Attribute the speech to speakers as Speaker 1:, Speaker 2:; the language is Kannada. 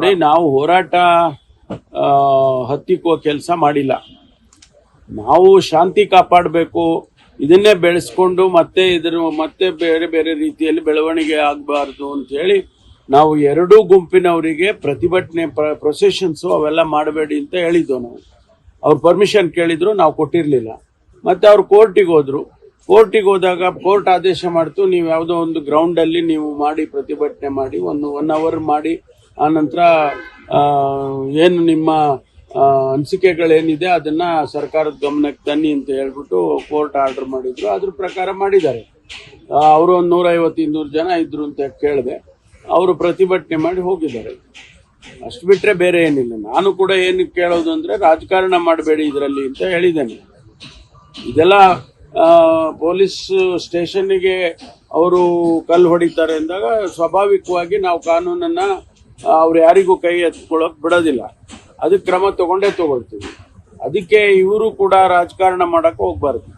Speaker 1: ನೋಡಿ ನಾವು ಹೋರಾಟ ಹತ್ತಿಕ್ಕುವ ಕೆಲಸ ಮಾಡಿಲ್ಲ. ನಾವು ಶಾಂತಿ ಕಾಪಾಡಬೇಕು, ಇದನ್ನೇ ಬೆಳೆಸ್ಕೊಂಡು ಮತ್ತೆ ಇದ್ರ, ಮತ್ತೆ ಬೇರೆ ಬೇರೆ ರೀತಿಯಲ್ಲಿ ಬೆಳವಣಿಗೆ ಆಗಬಾರ್ದು ಅಂತ ಹೇಳಿ ನಾವು ಎರಡೂ ಗುಂಪಿನವರಿಗೆ ಪ್ರತಿಭಟನೆ ಪ್ರೊಸೆಷನ್ಸು ಅವೆಲ್ಲ ಮಾಡಬೇಡಿ ಅಂತ ಹೇಳಿದ್ದು ನಾವು. ಅವ್ರು ಪರ್ಮಿಷನ್ ಕೇಳಿದ್ರು, ನಾವು ಕೊಟ್ಟಿರಲಿಲ್ಲ. ಮತ್ತೆ ಅವ್ರು ಕೋರ್ಟಿಗೆ ಹೋದ್ರು. ಕೋರ್ಟಿಗೆ ಹೋದಾಗ ಕೋರ್ಟ್ ಆದೇಶ ಮಾಡ್ತು, ನೀವು ಯಾವುದೋ ಒಂದು ಗ್ರೌಂಡಲ್ಲಿ ನೀವು ಮಾಡಿ ಪ್ರತಿಭಟನೆ ಮಾಡಿ, ಒಂದು ಒನ್ ಅವರ್ ಮಾಡಿ ಆನಂತರ ಏನು ನಿಮ್ಮ ಅನಿಸಿಕೆಗಳೇನಿದೆ ಅದನ್ನ ಸರ್ಕಾರದ ಗಮನಕ್ಕೆ ತನ್ನಿ ಅಂತ ಹೇಳ್ಬಿಟ್ಟು ಕೋರ್ಟ್ ಆರ್ಡರ್ ಮಾಡಿದ್ರು. ಅದ್ರ ಪ್ರಕಾರ ಮಾಡಿದ್ದಾರೆ. ಅವರು ಒಂದು ನೂರೈವತ್ತು, ಇನ್ನೂರು ಜನ ಇದ್ರು ಅಂತ ಕೇಳಿದೆ. ಅವರು ಪ್ರತಿಭಟನೆ ಮಾಡಿ ಹೋಗಿದ್ದಾರೆ. ಅಷ್ಟು ಬಿಟ್ಟರೆ ಬೇರೆ ಏನಿಲ್ಲ. ನಾನು ಕೂಡ ಏನು ಕೇಳೋದು ಅಂದರೆ ರಾಜಕಾರಣ ಮಾಡಬೇಡಿ ಇದರಲ್ಲಿ ಅಂತ ಹೇಳಿದ್ದೇನೆ. ಇದೆಲ್ಲ ಪೊಲೀಸ್ ಸ್ಟೇಷನ್ಗೆ ಅವರು ಕಲ್ಲು ಹೊಡಿತಾರೆ ಅಂದಾಗ ಸ್ವಾಭಾವಿಕವಾಗಿ ನಾವು ಕಾನೂನನ್ನ ಅವ್ರು ಯಾರಿಗೂ ಕೈ ಎತ್ಕೊಳ್ಳೋಕೆ ಬಿಡೋದಿಲ್ಲ. ಅದಕ್ಕೆ ಕ್ರಮ ತಗೊಂಡೇ ತಗೊಳ್ತೀವಿ. ಅದಕ್ಕೆ ಇವರು ಕೂಡ ರಾಜಕಾರಣ ಮಾಡಕ್ಕೆ ಹೋಗ್ಬಾರ್ದು.